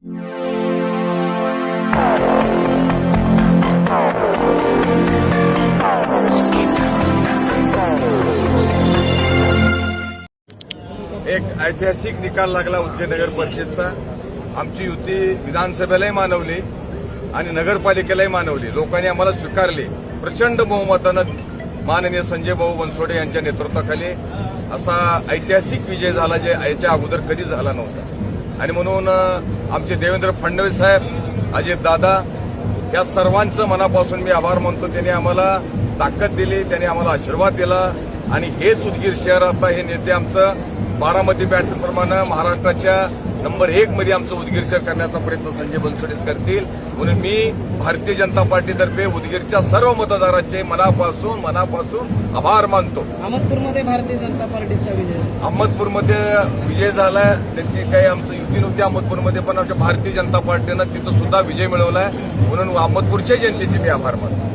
एक ऐतिहासिक निकाल लागला उदगीर नगर परिषदचा. आमची युती विधानसभेलाही मानवली आणि नगरपालिकेलाही मानवली. लोकांनी आम्हाला स्वीकारले. प्रचंड बहुमतानं माननीय संजय भाऊ बनसोडे यांच्या नेतृत्वाखाली असा ऐतिहासिक विजय झाला जे याच्या अगोदर कधी झाला नव्हता. आणि म्हणून आमचे देवेंद्र फडणवीस साहेब अजित दादा या सर्वांचं मनापासून मी आभार मानतो. त्यांनी आम्हाला ताकद दिली त्यांनी आम्हाला आशीर्वाद दिला. आणि हेच उदगीर शहर आता हे नेते आमचं बारामती पॅटर्न महाराष्ट्राच्या नंबर एक मध्ये आमचं उदगीर शहर करण्याचा प्रयत्न संजय बनसोडेच करतील. म्हणून मी भारतीय जनता पार्टीतर्फे उदगीरच्या सर्व मतदारांचे मनापासून मनापासून आभार मानतो. अहमदपूरमध्ये भारतीय जनता पार्टीचा विजय. अहमदपूरमध्ये विजय झालाय. त्यांची काही आमचं युती नव्हती. अहमदपूरमध्ये पण आमच्या भारतीय जनता पार्टीनं तिथं सुद्धा विजय मिळवलाय. म्हणून अहमदपूरच्या जनतेचे मी आभार मानतो.